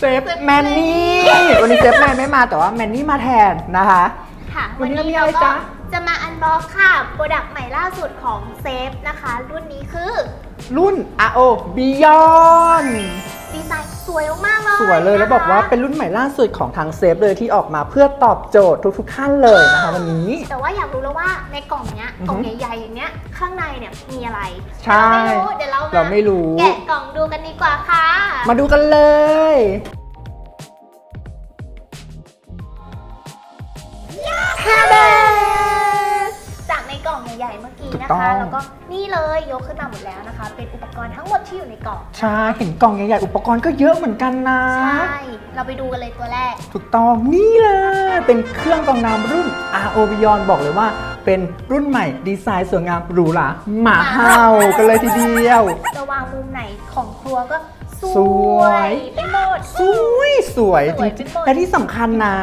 เซฟแมนนี่วันนี้เซฟแมนไม่มาแต่ว่าแมนนี่มาแทนนะคะ ค่ะ วัวันนนี้นี้เรามีอะไรเราก็จ๊ะ จะมาอันบ็อกค่ะ โปรดักต์ใหม่ล่าสุดของเซฟนะคะ รุ่นนี้คือรุ่น RO Beyond ดีไซน์สวยมากๆเลยสวยเลยแล้วนะคะบอกว่าเป็นรุ่นใหม่ล่าสุดของทางเซฟเลยที่ออกมาเพื่อตอบโจทย์ทุกๆขั้นเลยนะคะวันนี้ แต่ว่าอยากรู้แล้วว่าในกล่องเนี้ยอือฮึกล่องใหญ่ๆอย่างเนี้ยข้างในเนี่ยมีอะไรใช่เราไม่รู้เดี๋ยวเราเราไม่รู้แกะกล่องดูกันดีกว่าค่ะ มาดูกันเลยแท้เดจากในกล่องใหญ่ๆเมื่อ กี้ถูกนะต้องคะแล้วก็นี่เลยยกขึ้นมาหมดแล้วนะคะ เป็นอุปกรณ์ทั้งหมดที่อยู่ในกล่องใช่เห็นกล่องใหญ่ๆ อุปกรณ์ก็เยอะเหมือนกันนะ ใช่ เราไปดูกันเลยตัวแรก ถูกต้องนี่เลย เป็นเครื่องกรองน้ำรุ่น RO Beyond บอกเลยว่า เป็นรุ่นใหม่ดีไซน์สวยงามหรูหราหมาเห่ากันเลยทีเดียว จะวางมุมไหนของครัวก็ สสวยไปหมด สวยสวยจสวยริงไปหมด ๆและที่สำคัญนะ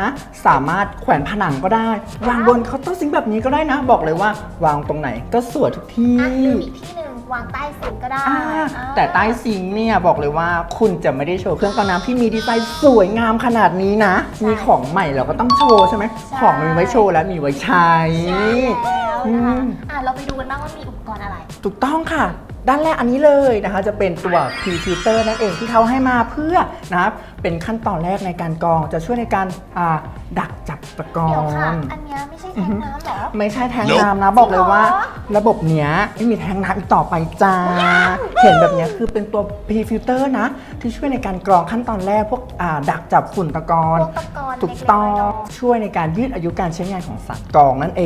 สามารถแขวนผนังก็ได้ วางบนเคาน์เตอร์ซิงค์แบบนี้ก็ได้นะ บอกเลยว่าวางตรงไหนก็สวยทุกที่ อะหรืออีกที่หนึ่งวางใต้ซิงก์ก็ได้อ่าอ่าแต่ใต้ซิงค์เนี่ยบอกเลยว่าคุณจะไม่ได้โชว์เครื่องกรองน้ำที่มีดีไซน์สวยงามขนาดนี้นะ มีของใหม่เราก็ต้องโชว์ใช่ไหมใช่ของมันมีไว้โชว์และมีไว้ใช้ ใช่แล้วนะคะอืม อะเราไปดูกันบ้างว่ามีอุปกรณ์อะไร ถูกต้องค่ะ ด้านแรกอันนี้เลยนะคะจะเป็นตัว P filter นั่นเองที่เขาให้มาเพื่อนะครับเป็นขั้นตอนแรกในการกรองจะช่วยในการอ่าดักจับตะกอเดี๋ยวค่ะ น อันเนี้ยไม่ใช่แทงน้ำเหรอ ไม่ใช่แทงน้ำนะบอกเลยว่าระบบเนี้ยไม่มีแทงน้ำอีกต่อไปจ้า เห็นแบบเนี้ยคือเป็นตัว P filter นะ ที่ช่วยในการกรองขั้นตอนแรกพวกอ่าดักจับฝุ่นตะกอนพวกตะกอนถูกต้องเล็กๆน้อยช่วยในการยืดอายุการใช้งานของสารกรองนั่นเอ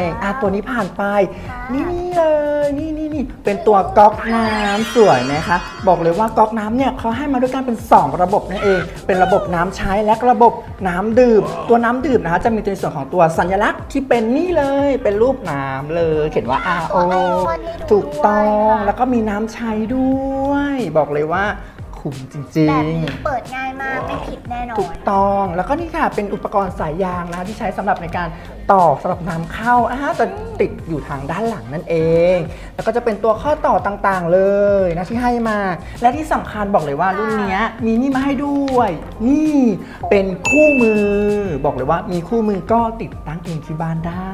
งค่ะอะตัวนี้ผ่านไป ค่ะ นี่เลยนี่นี่นี่เป็นตัวก๊อกน้ำสวยไหมคะ บอกเลยว่าก๊อกน้ำเนี่ยเขาให้มาด้วยกันเป็น 2 ระบบนั่นเอง เป็นระบบน้ำใช้และระบบน้ำดื่ม ตัวน้ำดื่มนะคะจะมีในส่วนของตัวสัญลักษณ์ที่เป็นนี่เลยเป็นรูปน้ำเลยเขียนว่า RO ถูกต้องแล้วก็มีน้ำใช้ด้วย บอกเลยว่าคุ้มจริแบบงนี้ๆเปิดง่ายมากไม่ผิดแน่นอถูนกต้องแล้วก็นี่ค่ะเป็นอุปกรณ์สายยางนะคะที่ใช้สำหรับในการต่อสำหรับนำเข้าอ่าจะติดอยู่ทางด้านหลังนั่นเอง แล้วก็จะเป็นตัวข้อต่อต่างๆเลยนะที่ให้มา และที่สำคัญบอกเลยว่ารุ่นเนี้ยมีนี่มาให้ด้วย นี่เป็นคู่มือ บอกเลยว่ามีคู่มือก็ติดตั้งเองที่บ้านได้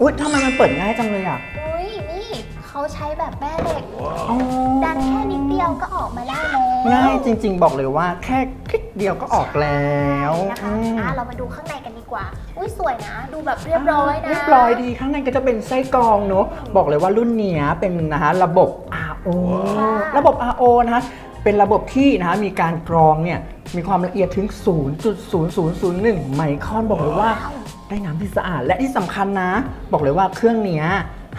อุ๊ยทำไมมันเปิดง่ายจังเลยอะอุ้ยนี่เขาใช้แบบแม่เหล็กอ๋อดันแค่นิดเดียวก็ออกมาได้แล้วง่ายจริง ๆ บอกเลยว่าแค่คลิกเดียวก็ออกแล้วนะคะอืมอะเรามาดูข้างในกันดีกว่า อุ้ยสวยนะ ดูแบบเรียบร้อยนะเรียบร้อยดีข้างในก็จะเป็นไส้กรองเนอะบอกเลยว่ารุ่นเนี้ยเป็นนะฮะระบบ RO ค่ะระบบ RO นะฮะเป็นระบบที่นะฮะมีการกรองเนี่ยมีความละเอียดถึง 0.0001 ไมครอนบอกเลยว่า ได้น้ำที่สะอาดและที่สำคัญนะ บอกเลยว่าเครื่องเนี้ย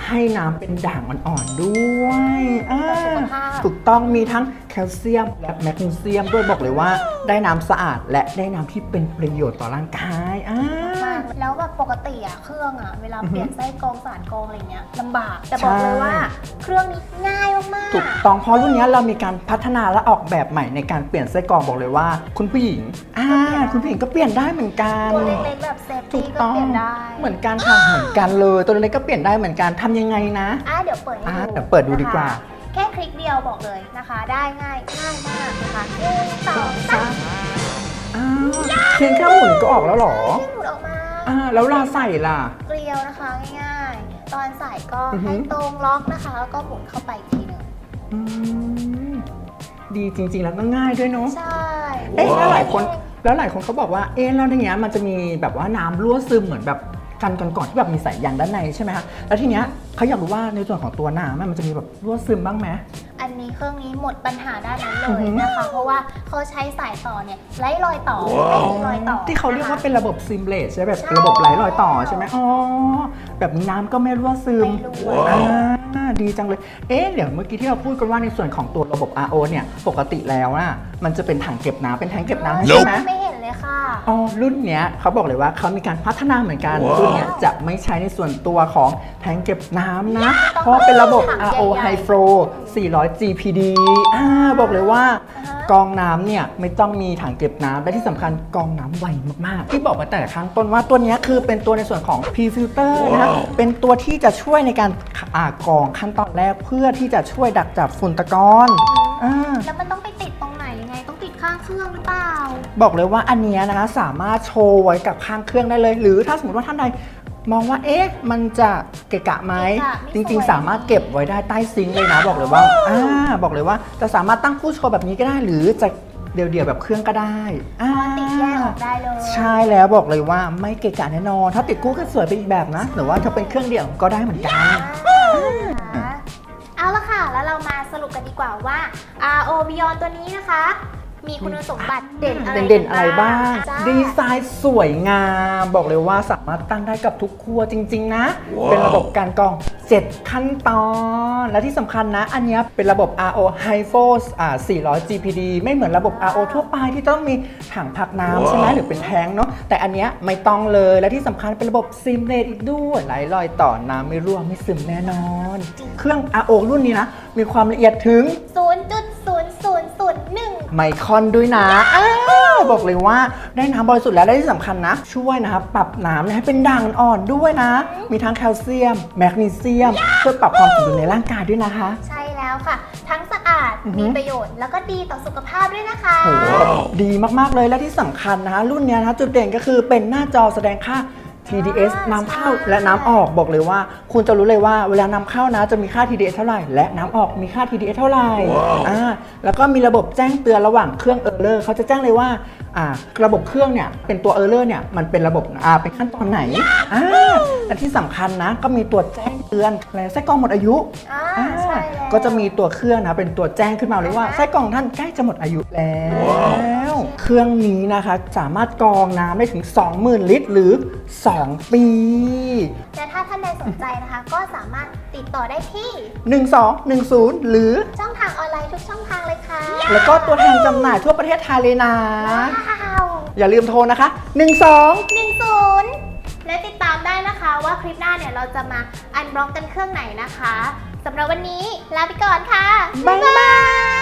ให้น้ำเป็นด่างอ่อนๆด้วยอ่าสุขภาพ ถูกต้องมีทั้งแคลเซียมและแมกนีเซียมด้วยบอกเลยว่าได้น้ำสะอาดและได้น้ำที่เป็นประโยชน์ต่อร่างกายอ่ามาก แล้วแบบปกติอะเครื่องอะเวลาอือฮึเปลี่ยนไส้กรองสารกรองอะไรเงี้ยลำบาก แต่บอกเลยใช่ว่า เครื่องนี้ง่ายมากๆ ถูกต้องเพราะรุ่นนี้เรามีการพัฒนาและออกแบบใหม่ในการเปลี่ยนไส้กรองบอกเลยว่า คุณผู้หญิงอ่าคุณผู้หญิงก็เปลี่ยนได้เหมือนกันตัวเล็กๆแบบเซฟถูตี้กก็ต้องเปลี่ยนได้เหมือนกันค่ะเหมือนกันเลยตัวเล็กก็เปลี่ยนได้เหมือนกันทำยังไงนะอะเดี๋ยวเปิดให้อะดูเดี๋ยวเปิดดูดีกว่านะคะแค่คลิกเดียวบอกเลยนะคะ ได้ง่ายง่ายมากนะคะหนึ่งสองสามอ้าวเพียงแค่หมุนก็ออกแล้วเหรอให้หมุนออกมา อ่าแล้วเราใส่ล่ะ เกลียวนะคะง่ายๆ ตอนใส่ก็อือฮึ ให้ตรงล็อกนะคะแล้วก็หมุนเข้าไปอีกทีหนึงอืมดีจริง ๆ แล้วก็ง่ายด้วยเนาะ ใช่เอ๊ะแล้วหลายคนแล้วหลายคนเขาบอกว่าเอ๊ะแล้วอย่างเงี้ยมันจะมีแบบว่าน้ำรั่วซึมเหมือนแบบกันก่อนๆที่แบบมีสายยางด้านในใช่ไหมคะแล้วทีเนี้ยเขาอยากรู้ว่าในส่วนของตัวน้ำอะมันจะมีแบบรั่วซึมบ้างไหม อันนี้เครื่องนี้หมดปัญหาด้านนั้นเลอือยฮึนะคะ เพราะว่าเขาใช้สายต่อเนี่ยไร้รอยต่อไม่มีรอยต่อที่เขาเรียกว่าเป็นระบบซิมเลสใช่ไหมแบบใช่ระบบไร้รอยต่อใช่ไหมอ๋อแบบนี้น้ำก็ไม่รั่วซึมไม่รั่วอ่า ดีจังเลย เอ๊ะ เดี๋ยวเมื่อกี้ที่เราพูดกันว่าในส่วนของตัวระบบ RO เนี่ย ปกติแล้วนะมันจะเป็นถังเก็บน้ำเป็นแทงเก็บน้ำใช่ไหม ไม่เห็นเลยค่ะ อ๋อ รุ่นเนี้ยเขาบอกเลยว่าเขามีการพัฒนาเหมือนกันรุ่นเนี้ยจะไม่ใช้ในส่วนตัวของแทงเก็บน้ำนะ เพราะว่าเป็นระบบถัง RO ใหญ่ๆ High Flow 400 GPD อ่าบอกเลยว่าอ่าฮะ กรองน้ำเนี่ยไม่ต้องมีถังเก็บน้ำและที่สำคัญกรองน้ำไวมากๆ ที่บอกมาแต่ข้างต้นว่าตัวเนี้ยคือเป็นตัวในส่วนของ P filter นะเป็นตัวที่จะช่วยในการอ่ากรองขั้นตอนแรกเพื่อที่จะช่วยดักจับฝุ่นตะกอนอ่า แล้วมันต้องไปติดตรงไหนยังไงรื่องหรือเปล่า บอกเลยว่าอันเนี้ยนะคะสามารถโชว์ไว้กับข้างเครื่องได้เลย หรือถ้าสมมติว่าท่านใด มองว่าเอ๊ะมันจะเกะกะไหมเกะกะไม่จริงสวยๆสามารถเก็บไว้ได้ใต้ซิงค์เลยนะบอกเลยว่าอ่าบอกเลยว่าจะสามารถตั้งคู่โชว์แบบนี้ก็ได้หรือจะเดี่ยวๆแบบเครื่องก็ได้อ่าติดแยกออกได้เลยใช่แล้วบอกเลยว่าไม่เกะกะแน่นอน ถ้าติดคู่ก็สวยไปอีกแบบนะ หรือว่าถ้าเป็นเครื่องเดี่ยวก็ได้เหมือนกันอ่าเอาละค่ะ แล้วเรามาสรุปกันดีกว่าว่า RO Beyond ตัวนี้นะคะ มีคุณสมบัติเด่นอะไรเด่นๆอะไรบ้าง จ้ดีไซน์สวยงาม บอกเลยว่าสามารถตั้งได้กับทุกครัวจริง ๆ นะเป็นระบบการกรอง 7 ขั้นตอน และที่สำคัญนะ อันเนี้ยเป็นระบบ RO High Force อ่า400 GPD ไม่เหมือนระบบ RO ทั่วไปที่ต้องมีถังพักน้ำใช่ไหมหรือเป็นแทงค์เนาะแต่อันเนี้ยไม่ต้องเลยและที่สำคัญเป็นระบบซิมเลตอีกด้วยไหลลอยต่อน้ำไม่รั่วไม่ซึมแน่นอน เครื่อง RO รุ่นนี้นะมีความละเอียดถึง0.0001 ไมคอนด้วยนะอ้าวบอกเลยว่าได้น้ำบริสุทธิ์แล้วและที่สำคัญนะ ช่วยนะครับปรับน้ำเนี่ยให้เป็นด่างอ่อนด้วยนะ มีทั้งแคลเซียม แมกนีเซียมช่วยปรับความสมดุลในร่างกายด้วยนะคะ ใช่แล้วค่ะ ทั้งสะอาด อือฮึ มีประโยชน์ แล้วก็ดีต่อสุขภาพด้วยนะคะ โอ้โหดีมาก ๆ เลยและที่สำคัญนะคะรุ่นเนี้ยนะคะจุดเด่นก็คือเป็นหน้าจอแสดงค่า TDS อ่าน้ำเข้าใช่และน้ำออกบอกเลยว่า คุณจะรู้เลยว่าเวลาน้ำเข้านะจะมีค่า TDS เท่าไหร่และน้ำออกมีค่า TDS เท่าไหร่อ่าแล้วก็มีระบบแจ้งเตือนระหว่างเครื่องเออร์เลอร์เขาจะแจ้งเลยว่าอ่าระบบเครื่องเนี่ยเป็นตัวเออร์เลอร์เนี่ยมันเป็นระบบอ่าเป็นขั้นตอนไหนอ่าและที่สำคัญนะก็มีตัวแจ้งเตือนและไส้กรองหมดอายุอ่าอ่าใช่แล้วก็จะมีตัวเครื่องนะเป็นตัวแจ้งขึ้นมาเลยว่าไส้กรองท่านใกล้จะหมดอายุแล้ว เครื่องนี้นะคะสามารถกรองน้ำได้ถึง 20,000 ลิตรหรือ 2 ปีและถ้าท่านใดสนใจนะคะ ก็สามารถติดต่อได้ที่ 1210 หรือช่องทางออนไลน์ทุกช่องทางเลยค่ะ แล้วก็ตัวแทนจำหน่ายทั่วประเทศไทยเลยนะ ว้าวอย่าลืมโทรนะคะ 12 หนึ่งศูนย์ และติดตามได้นะคะว่าคลิปหน้าเนี่ยเราจะมาอันบล็อกกันเครื่องไหนนะคะสำหรับวันนี้ลาไปก่อนค่ะ บ๊ายบาย